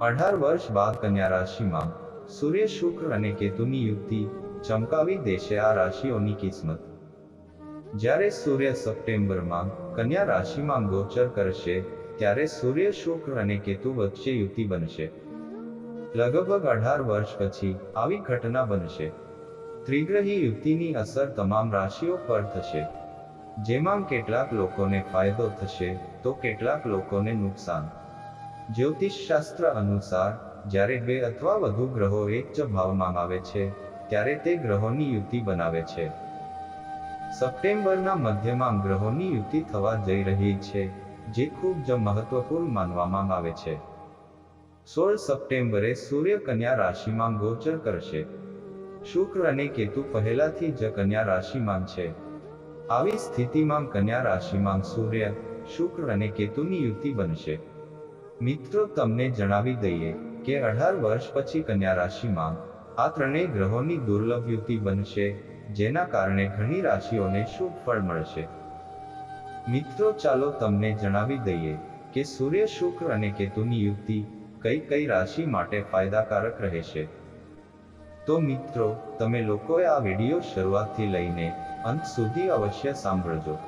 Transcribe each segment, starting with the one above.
અઢાર વર્ષ બાદ કન્યા રાશિમાં સૂર્ય શુક્ર અને કેતુની યુક્તિ ચમકાવી દેશે આ રાશિઓની કિસ્મત. જ્યારે સૂર્ય સપ્ટેમ્બરમાં કન્યા રાશિમાં ગોચર કરશે, ત્યારે સૂર્ય શુક્ર અને કેતુ વચ્ચે યુતિ બનશે. લગભગ અઢાર વર્ષ પછી આવી ઘટના બનશે. ત્રિગ્રહી યુક્તિની અસર તમામ રાશિઓ પર થશે. જેમાં કેટલાક લોકોને ફાયદો થશે, તો કેટલાક લોકોને નુકસાન. જ્યોતિષ શાસ્ત્ર અનુસાર, જ્યારે બે અથવા વધુ ગ્રહો એક જ ભાવમાં આવે છે, ત્યારે તે ગ્રહોની યુતિ બનાવે છે. સપ્ટેમ્બરના મધ્યમાં ગ્રહોની યુતિ થવા જઈ રહી છે, જે ખૂબ જ મહત્વપૂર્ણ માનવામાં આવે છે. સોળ સપ્ટેમ્બરે સૂર્ય કન્યા રાશિમાં ગોચર કરશે. શુક્ર અને કેતુ પહેલાથી જ કન્યા રાશિમાં છે. આવી સ્થિતિમાં કન્યા રાશિમાં સૂર્ય, શુક્ર અને કેતુની યુતિ બનશે. મિત્રો, તમને જણાવી દઈએ કે અઢાર વર્ષ પછી કન્યા રાશિમાં આ ત્રણેય ગ્રહોની દુર્લભ યુતિ બનશે, જેના કારણે ઘણી રાશિઓને શુભ ફળ મળશે. મિત્રો, ચાલો તમને જણાવી દઈએ કે સૂર્ય શુક્ર અને કેતુની યુક્તિ કઈ કઈ રાશિ માટે ફાયદાકારક રહેશે. તો મિત્રો, તમે લોકોએ આ વીડિયો શરૂઆતથી લઈને અંત સુધી અવશ્ય સાંભળજો.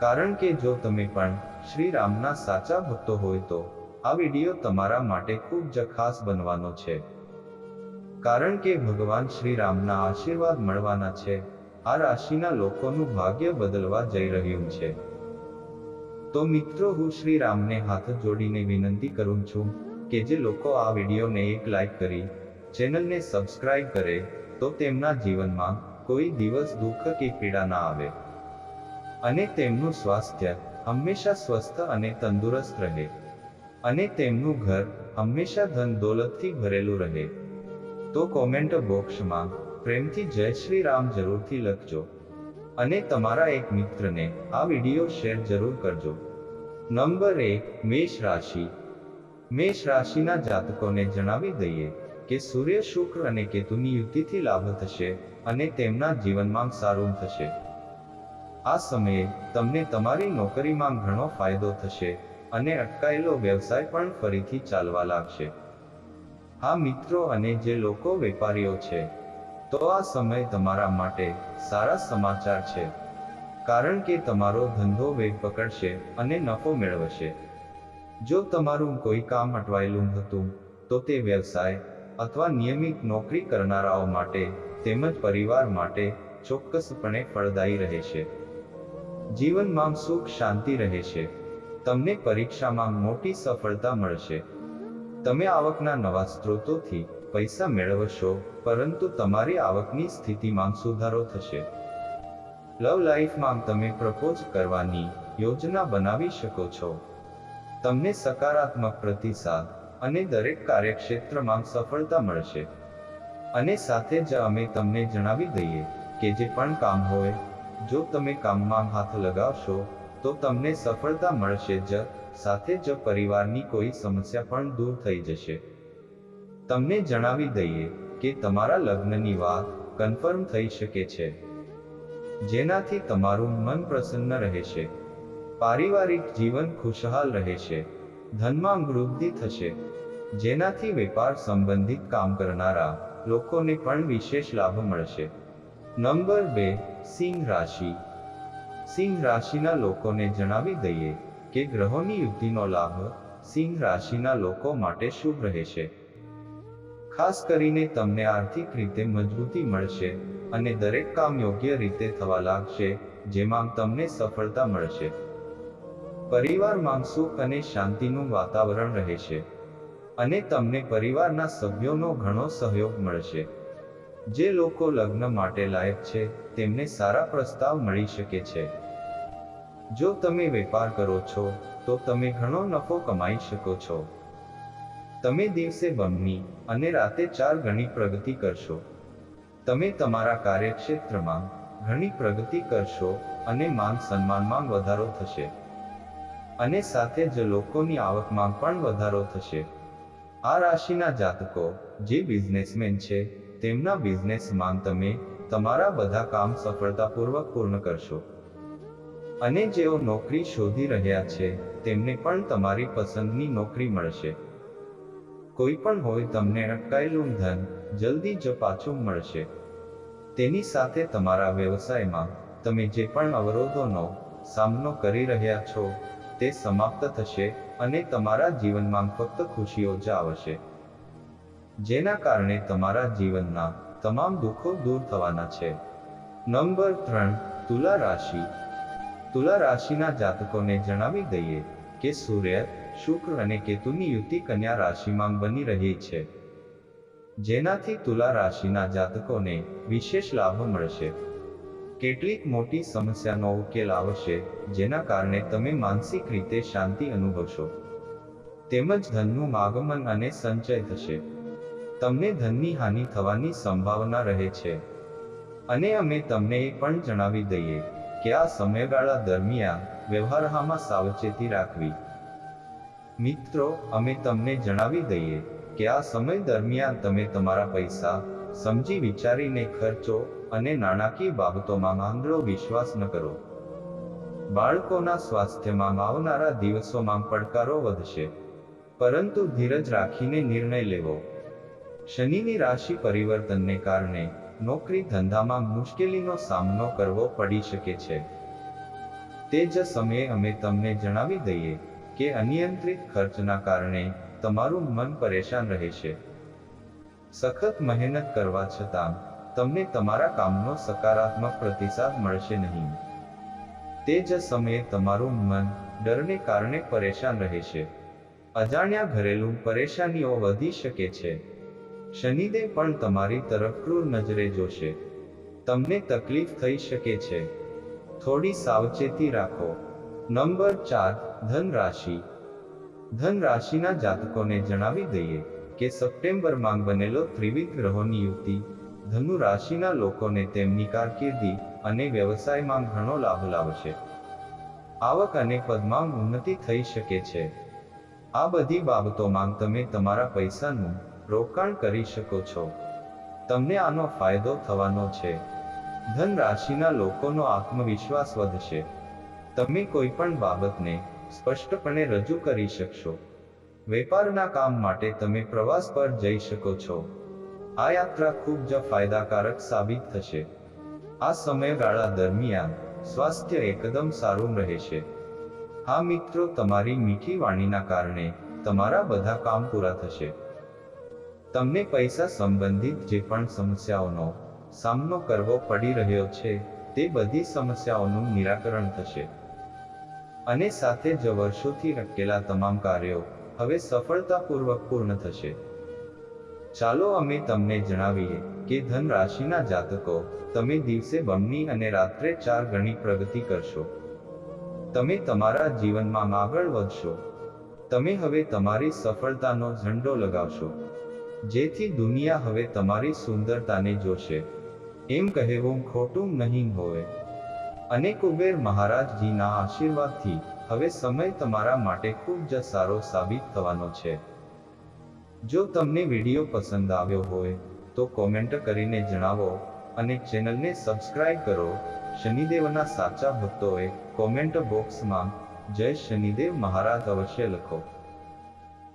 કારણ કે જો તમે પણ શ્રી રામના સાચા ભક્તો હોય તો, આ વીડિયો તમારા માટે ખૂબ જ ખાસ બનવાનો છે. કારણ કે ભગવાન શ્રી રામના આશીર્વાદ મળવાના છે, આ રાશિના લોકોનું ભાગ્ય બદલવા જઈ રહ્યું છે. તો મિત્રો, હું શ્રી રામને હાથ જોડીને વિનંતી કરું છું કે જે લોકો આ વિડીયોને એક લાઈક કરી, ચેનલને સબસ્ક્રાઇબ કરે, તો તેમના જીવનમાં કોઈ દિવસ દુઃખ કે પીડા ના આવે. અને તેમનું સ્વાસ્થ્ય હંમેશા સ્વસ્થ અને તંદુરસ્ત રહે. અને તેમનું ઘર હંમેશા ધન દોલતથી ભરેલું રહે. તો કોમેન્ટ બોક્સમાં પ્રેમથી જય શ્રી રામ જરૂરથી લખજો. અને તમારા એક મિત્રને આ વીડિયો શેર જરૂર કરજો. નંબર એક, મેષ રાશિ. મેષ રાશિના જાતકોને જણાવી દઈએ કે સૂર્ય શુક્ર અને કેતુની યુતિથી લાભ થશે અને તેમના જીવનમાં સારું થશે. આ સમયે તમને તમારી નોકરીમાં ઘણો ફાયદો થશે અને અટકાયેલો વ્યવસાય પણ ફરીથી ચાલવા લાગશે. હા મિત્રો અને જે લોકો વેપારીઓ છે, તો આ સમય તમારા માટે સારા સમાચાર છે, કારણ કે તમારો ધંધો વેગ પકડશે અને નફો મેળવશે. જો તમારું કોઈ કામ અટવાયેલું હતું, તો તે વ્યવસાય અથવા નિયમિત નોકરી કરનારાઓ માટે તેમજ પરિવાર માટે ચોક્કસપણે ફળદાયી રહેશે. જીવનમાં સુખ શાંતિ રહેશે તમને પરીક્ષામાં મોટી સફળતા મળશે. તમે આવકના નવા સ્ત્રોતોથી પૈસા મેળવશો, પરંતુ તમારી આવકની સ્થિતિમાં સુધારો થશે. લવ લાઈફમાં તમે પ્રપોઝ કરવાની યોજના બનાવી શકો છો. તમને સકારાત્મક પ્રતિસાદ અને દરેક કાર્યક્ષેત્રમાં સફળતા મળશે. અને સાથે જ અમે તમને જણાવી દઈએ કે જે પણ કામ હોય જો તમે કામમાં હાથ લગાવશો, તો તમને સફળતા મળશે જ, સાથે જ પરિવારની કોઈ સમસ્યા પણ દૂર થઈ જશે. તમને જણાવી દઈએ કે તમારા લગ્નની વાત કન્ફર્મ થઈ શકે છે. જેનાથી તમારું મન પ્રસન્ન રહેશે. પારિવારિક જીવન ખુશહાલ રહેશે. ધનમાં વૃદ્ધિ થશે. જેનાથી વેપાર સંબંધિત કામ કરનારા લોકોને પણ વિશેષ લાભ મળશે. નંબર બે, સિંહ રાશિ. સિંહ રાશિના લોકોને જણાવી દઈએ કે ગ્રહોની યુક્તિનો લાભ સિંહ રાશિના લોકો માટે શુભ રહેશે. ખાસ કરીને તમને આર્થિક રીતે મજબૂતી મળશે અને દરેક કામ યોગ્ય રીતે થવા લાગશે, જેમાં તમને સફળતા મળશે. પરિવારમાં સુખ અને શાંતિનું વાતાવરણ રહેશે અને તમને પરિવારના સભ્યોનો ઘણો સહયોગ મળશે. જે લોકો લગ્ન માટે લાયક છે, તેમને સારા પ્રસ્તાવ મળી શકે છે. જો તમે વેપાર કરો છો, તો તમે ઘણો નફો કમાઈ શકો છો. તમે દિવસે બમણી અને રાતે ચાર ગણી પ્રગતિ કરશો. તમે તમારા કાર્યક્ષેત્રમાં ઘણી પ્રગતિ કરશો અને માન સન્માનમાં વધારો થશે. અને સાથે જ લોકોની આવકમાં પણ વધારો થશે. આ રાશિના જાતકો જે બિઝનેસમેન છે તેમના બિઝનેસમાં તમે તમારા બધા કામ સફળતાપૂર્વક પૂર્ણ કરશો. અને જેઓ નોકરી શોધી રહ્યા છે, તેમને પણ તમારી પસંદની નોકરી મળશે. કોઈ પણ હોય તમને અટકાયેલું ધન જલ્દી જ પાછું મળશે. તેની સાથે તમારા વ્યવસાયમાં તમે જે પણ અવરોધોનો સામનો કરી રહ્યા છો, તે સમાપ્ત થશે અને તમારા જીવનમાં ફક્ત ખુશીઓ જ આવશે. જેના કારણે તમારા જીવનના તમામ દુઃખો દૂર થવાના છે. નંબર ત્રણ, તુલા રાશિ. તુલા રાશિના જાતકોને જણાવી દઈએ કે સૂર્ય, શુક્ર અને કેતુની યુતિ કન્યા રાશિમાં બની રહી છે. જેનાથી તુલા રાશિના જાતકોને વિશેષ લાભ મળશે. કેટલીક મોટી સમસ્યાનો ઉકેલ આવશે, જેના કારણે તમે માનસિક રીતે શાંતિ અનુભવશો. તેમજ ધનનું આગમન અને સંચય થશે. તમને ધનની હાનિ થવાની સંભાવના રહે છે. અને અમે તમને એ પણ જણાવી દઈએ કે આ સમયગાળા દરમિયાન વ્યવહારમાં સાવચેતી રાખવી. મિત્રો, અમે તમને જણાવી દઈએ કે આ સમય દરમિયાન તમે તમારા પૈસા, સમજી વિચારીને ખર્ચો અને નાણાકીય બાબતોમાં આંધળો વિશ્વાસ ન કરો. બાળકોના સ્વાસ્થ્યમાં આવનારા દિવસોમાં પડકારો વધશે. પરંતુ ધીરજ રાખીને નિર્ણય લેવો. શનિની રાશિ પરિવર્તનને કારણે નોકરી ધંધામાં મુશ્કેલીનો સામનો કરવો પડી શકે છે. તે જ સમયે અમે તમને જણાવી દઈએ કે અનિયંત્રિત ખર્ચના કારણે તમારું મન પરેશાન રહેશે સખત મહેનત કરવા છતાં, તમને તમારા કામનો સકારાત્મક પ્રતિસાદ મળશે નહીં. તે જ સમયે તમારું મન ડરને કારણે પરેશાન રહેશે અજાણ્યા ઘરેલું પરેશાનીઓ વધી શકે છે. શનિદેવ પણ તમારી તરફ ક્રૂર નજરે જોશે. તમને તકલીફ થઈ શકે છે. થોડી સાવચેતી રાખો. નંબર ચાર ધન રાશિ ધન રાશિના જાતકોને જણાવી દઈએ કે સપ્ટેમ્બરમાં બનેલો ત્રિવિધ ગ્રહોની યુક્તિ ધનુ રાશિના લોકોને તેમની કારકિર્દી અને વ્યવસાયમાં ઘણો લાભ લાવશે. આવક અને પદમાં ઉન્નતિ થઈ શકે છે. આ બધી બાબતોમાં તમે તમારા પૈસાનું રોકાણ કરી શકો છો. તમને આનો ફાયદો થવાનો છે. ધન રાશિના લોકોનો આત્મવિશ્વાસ વધશે. તમે કોઈ પણ બાબતને સ્પષ્ટપણે રજૂ કરી શકશો. વેપારના કામ માટે તમે પ્રવાસ પર જઈ શકો છો. આ યાત્રા ખૂબ જ ફાયદાકારક સાબિત થશે. આ સમયગાળા દરમિયાન સ્વાસ્થ્ય એકદમ સારું રહેશે. હા મિત્રો, તમારી મીઠી વાણીના કારણે તમારા બધા કામ પૂરા થશે. તમને પૈસા સંબંધિત જે પણ સમસ્યાઓનો સામનો કરવો પડી રહ્યો છે, તે બધી સમસ્યાઓનું નિરાકરણ થશે. અને સાથે જ વર્ષોથી અટકેલા તમામ કાર્યો હવે સફળતાપૂર્વક પૂર્ણ થશે. ચાલો અમે તમને જણાવીએ કે ધન રાશિના જાતકો, તમે દિવસે બમણી અને રાત્રે ચાર ગણી પ્રગતિ કરશો. તમે તમારા જીવનમાં આગળ વધશો. તમે હવે તમારી સફળતાનો ઝંડો લગાવશો. જેથી દુનિયા હવે તમારી સુંદરતાને જોશે. એમ કહેવું ખોટું નહીં હોય. અને કુબેર મહારાજજીના આશીર્વાદથી હવે સમય તમારા માટે ખૂબ જ સારો સાબિત થવાનો છે. જો તમને વીડિયો પસંદ આવ્યો હોય, તો કોમેન્ટ કરીને જણાવો અને ચેનલને સબસ્ક્રાઇબ કરો. શનિદેવના સાચા ભક્તોએ કોમેન્ટ બોક્સમાં જય શનિદેવ મહારાજ અવશ્ય લખો.